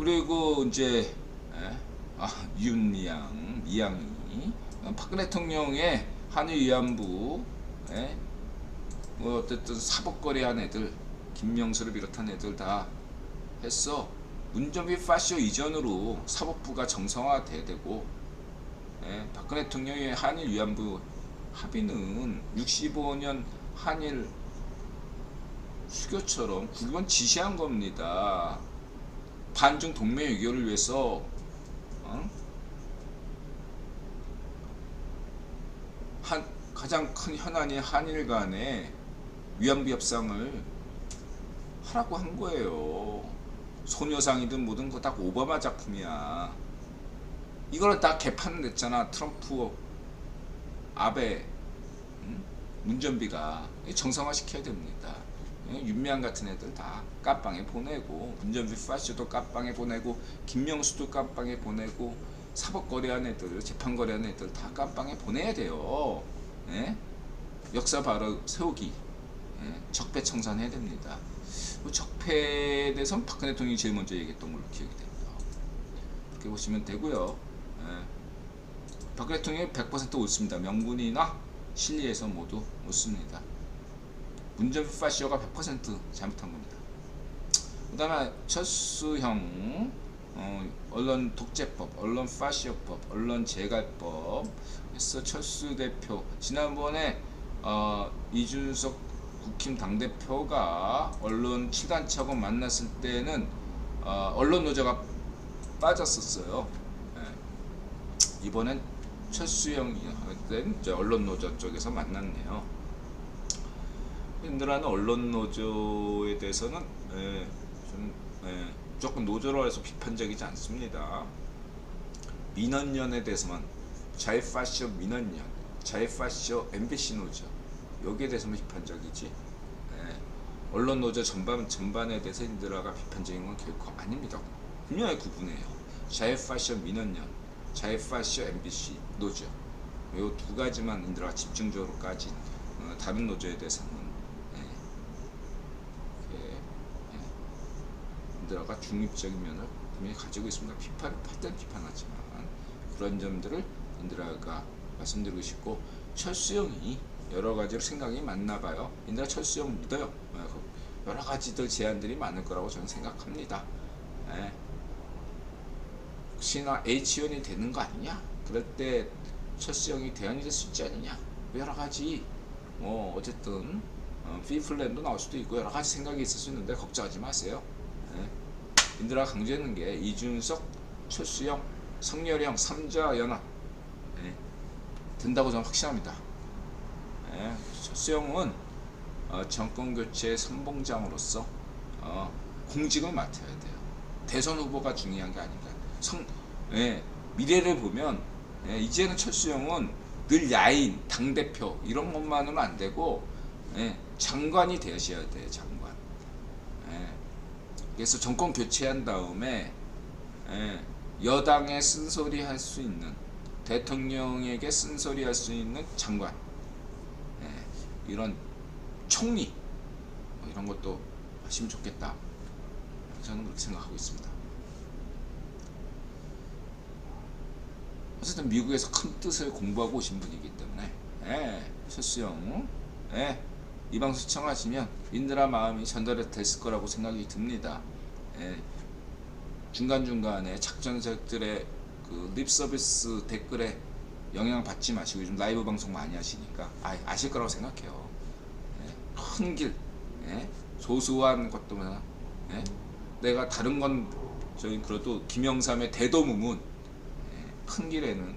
그리고 이제 예? 아, 미향이 어, 박근혜 대통령의 한일 위안부 예? 뭐 어쨌든 사법거래 한 애들 김명수를 비롯한 애들 다 했어 문정비 파쇼 이전으로 사법부가 정상화돼야 되고 예? 박근혜 대통령의 한일 위안부 합의는 65년 한일 수교처럼 국원 지시한 겁니다. 반중 동맹 외교를 위해서 어? 한 가장 큰 현안이 한일 간의 위안부 협상을 하라고 한 거예요. 소녀상이든 뭐든 그거 다 오바마 작품이야. 이거를 다 개판 냈잖아. 트럼프, 아베, 응? 문전비가 정상화 시켜야 됩니다. 예, 윤미향 같은 애들 다 깜빵에 보내고 문전비 파쇼도 깜빵에 보내고 김명수도 깜빵에 보내고 사법거래한 애들 재판거래한 애들 다 깜빵에 보내야 돼요. 예? 역사 바로 세우기. 예? 적폐청산 해야 됩니다. 그 적폐에 대해서는 박근혜 대통령이 제일 먼저 얘기했던 걸로 기억이 됩니다. 그렇게 보시면 되고요. 예. 박근혜 대통령이 100% 옳습니다. 명분이나 실리에서 모두 옳습니다 문정비 파시오가 100% 잘못한 겁니다. 그 다음에 철수형 어, 언론 독재법, 언론 파시오법, 언론 재갈법 해서 철수 대표 지난번에 어, 이준석 국힘 당대표가 언론 7단체하고 만났을 때는 어, 언론 노조가 빠졌었어요. 예. 이번엔 철수형이 언론 노조 쪽에서 만났네요. 힘들어하는 언론 노조에 대해서는 예, 좀 예, 무조건 노조로 해서 비판적이지 않습니다. 민원연에 대해서만 자유파쇼 민원연, 자유파쇼 MBC 노조 여기에 대해서만 비판적이지. 예, 언론 노조 전반 전반에 대해서 인드라가 비판적인 건 결코 아닙니다. 분명히 구분해요. 자유파쇼 민원연, 자유파쇼 MBC 노조 이두 가지만 인드라가 집중적으로 까진 어, 다른 노조에 대해서는 들어가 중립적인 면을 분명히 가지고 있습니다. 비판, 파탄 비판하지만 그런 점들을 인드라가 말씀드리고 싶고 철수형이 여러 가지로 생각이 많나 봐요. 인드라 철수형 믿어요. 여러 가지들 제안들이 많을 거라고 저는 생각합니다. 예. 혹시나 H연이 되는 거 아니냐? 그럴 때 철수형이 대안이 될 수 있지 않느냐? 여러 가지 뭐 어쨌든 어, 피플랜도 나올 수도 있고 여러 가지 생각이 있을 수 있는데 걱정하지 마세요. 인드라 강조했는 게 이준석, 최수영, 성렬형 3자 연합 예, 된다고 저는 확신합니다. 예, 최수영은 어, 정권 교체 선봉장으로서 어, 공직을 맡아야 돼요. 대선 후보가 중요한 게 아닌가. 성, 예, 미래를 보면 예, 이제는 철수영은 늘 야인, 당 대표 이런 것만으로는 안 되고 예, 장관이 되셔야 돼요. 장관. 그래서 정권 교체한 다음에 예, 여당에 쓴소리 할 수 있는 대통령에게 쓴소리 할 수 있는 장관. 예, 이런 총리. 뭐 이런 것도 하시면 좋겠다. 저는 그렇게 생각하고 있습니다. 어쨌든 미국에서 큰 뜻을 공부하고 오신 분이기 때문에 예, 실수형 예, 이 방송 시청하시면 인드라 마음이 전달이 됐을 거라고 생각이 듭니다. 예, 중간중간에 작전적들의 그 립서비스 댓글에 영향 받지 마시고 요즘 라이브 방송 많이 하시니까 아, 아실 거라고 생각해요. 예, 큰 길, 예, 소소한 것도나 예, 내가 다른 건 저희 그래도 김영삼의 대도무문 예, 큰 길에는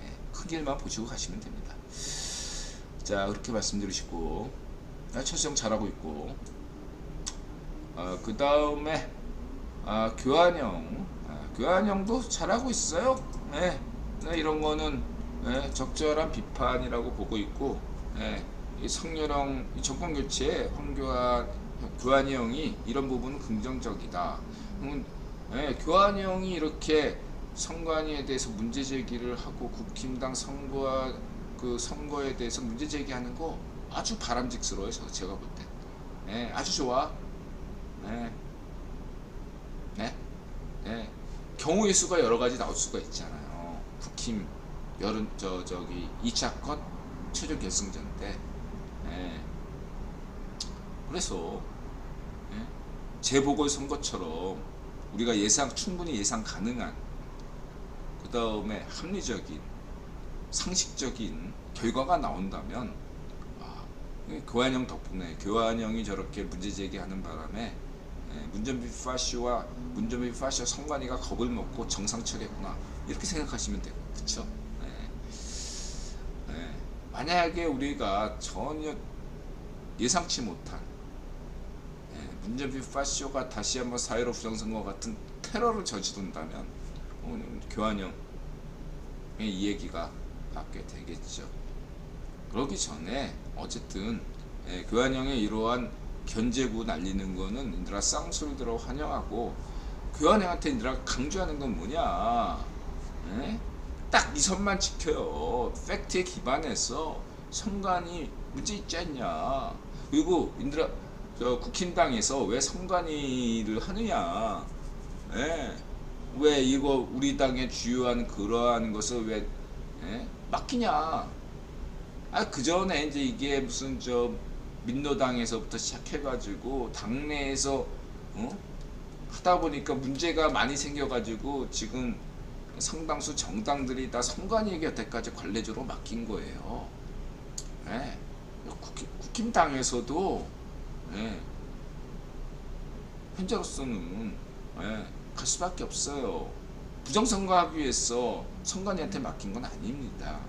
예, 큰 길만 보시고 가시면 됩니다. 자 그렇게 말씀드리시고 철수형 잘하고 있고. 어, 그 다음에 아, 교환형. 아, 교환형도 잘하고 있어요. 네, 네 이런 거는 네, 적절한 비판이라고 보고 있고 네, 이 성렬형 이 정권 교체 황교안 교환이 형이 이런 부분은 긍정적이다. 음, 네, 교환이 형이 이렇게 선관위에 대해서 문제 제기를 하고 국힘당 선거와 그 선거에 대해서 문제 제기하는 거 아주 바람직스러워요. 제가 볼 때. 네, 아주 좋아. 네. 네. 네. 경우의 수가 여러 가지 나올 수가 있잖아요. 국힘 여름 저 저기 2차 컷 최종 결승전 때. 예. 그래서 예? 재보궐 선거처럼 우리가 예상 충분히 예상 가능한 그 다음에 합리적인 상식적인 결과가 나온다면 교환형 덕분에 교환형이 저렇게 문제 제기하는 바람에 예, 문전비 파쇼와 문전비 파쇼 성관이가 겁을 먹고 정상 처리했구나 이렇게 생각하시면 돼요 그쵸 예. 예. 만약에 우리가 전혀 예상치 못한 예, 문전비 파쇼가 다시 한번 사회로 부정선거 같은 테러를 저지른다면 오늘 교환형의 이 얘기가 받게 되겠죠. 그러기 전에 어쨌든 예, 교환형의 이러한 견제구 날리는 거는 인들아 쌍술들어 환영하고 교환형한테 인들아 강조하는 건 뭐냐? 예? 딱이 선만 지켜요. 팩트에 기반해서 선관이 문제 있지 않냐? 그리고 인들아 저 국힘당에서 왜 선관위를 하느냐? 예? 왜 이거 우리 당의 주요한 그러한 것을 왜 예? 맡기냐? 아, 그 전에 이제 이게 무슨 저 민노당에서부터 시작해가지고 당내에서 어? 하다 보니까 문제가 많이 생겨가지고 지금 상당수 정당들이 다 선관위 곁에까지 관례적으로 맡긴 거예요. 예. 국힘, 국힘 당에서도 예. 현재로서는 예. 갈 수밖에 없어요. 부정선거하기 위해서 선관위한테 맡긴 건 아닙니다.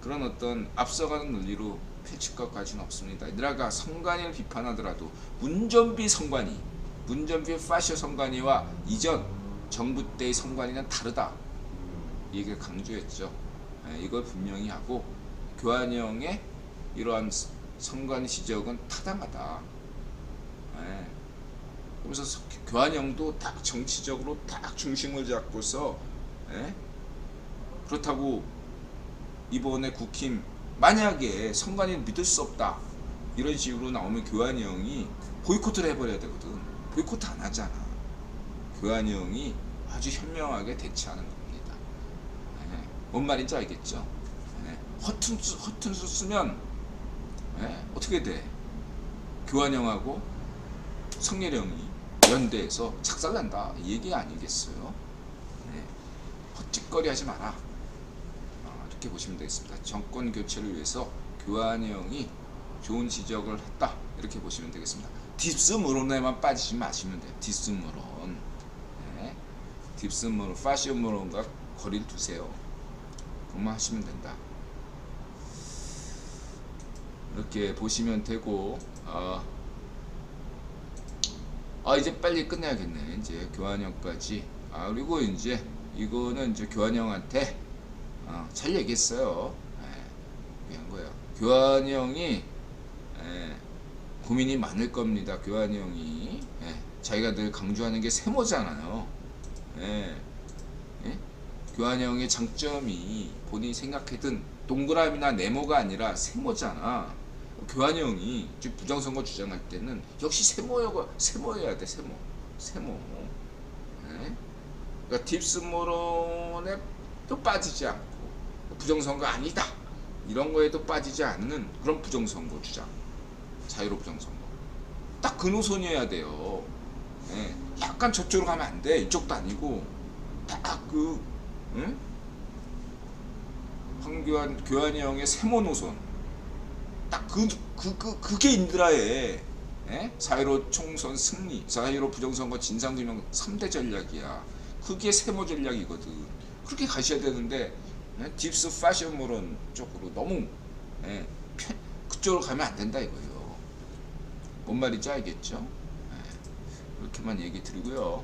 예, 그런 어떤 앞서가는 논리로 펼칠 것까지는 없습니다. 얘들아가 선관위를 비판하더라도 문전비 선관위, 문전비 파쇼 선관위와 이전 정부 때의 선관위는 다르다. 이 얘기를 강조했죠. 예, 이걸 분명히 하고 교환형의 이러한 선관위 지적은 타당하다. 예, 그러면서 서- 교환형도 딱 정치적으로 딱 중심을 잡고서 예? 그렇다고 이번에 국힘 만약에 선관위 믿을 수 없다 이런 식으로 나오면 교환형이 보이콧을 해버려야 되거든 보이콧 안 하잖아 교환형이 아주 현명하게 대처하는 겁니다 예? 뭔 말인지 알겠죠 예? 허튼 수, 허튼 수 쓰면 예? 어떻게 돼 교환형하고 성렬형이 연대해서 착살난다 이 얘기 아니겠어요? 네. 헛짓거리 하지 마라 어, 이렇게 보시면 되겠습니다. 정권 교체를 위해서 교환형이 좋은 지적을 했다 이렇게 보시면 되겠습니다. 딥스무론에만 빠지지 마시면 돼요. 딥스무론 네. 딥스무론, 파시오무론과 거리를 두세요. 그만 하시면 된다. 이렇게 보시면 되고 어, 아 이제 빨리 끝내야겠네 이제 교환형까지 아 그리고 이제 이거는 이제 교환형한테 어, 잘 얘기했어요. 예, 얘기한 거예요. 교환형이 예, 고민이 많을 겁니다. 교환형이. 예, 자기가 늘 강조하는 게 세모잖아요. 예, 예? 교환형의 장점이 본인이 생각했던 동그라미나 네모가 아니라 세모잖아. 교환형이 즉 부정선거 주장할 때는 역시 세모여가 세모여야 돼 세모. 세모. 네? 그러니까 딥스모론에 또 빠지지 않고 부정선거 아니다 이런 거에도 빠지지 않는 그런 부정선거 주장 자유로 부정선거 딱 그 노선이어야 돼요 네? 약간 저쪽으로 가면 안 돼 이쪽도 아니고 딱 그 응? 황교안 교환이 형의 세모 노선 딱 그 그 그 그, 게 인드라의 예? 사회로 총선 승리, 사회로 부정선거 진상규명 3대 전략이야. 그게 세모 전략이거든. 그렇게 가셔야 되는데 예? 딥스 패션물은 쪽으로 너무 예? 편- 그쪽으로 가면 안 된다 이거예요. 뭔 말인지 알겠죠? 예. 이렇게만 얘기 드리고요.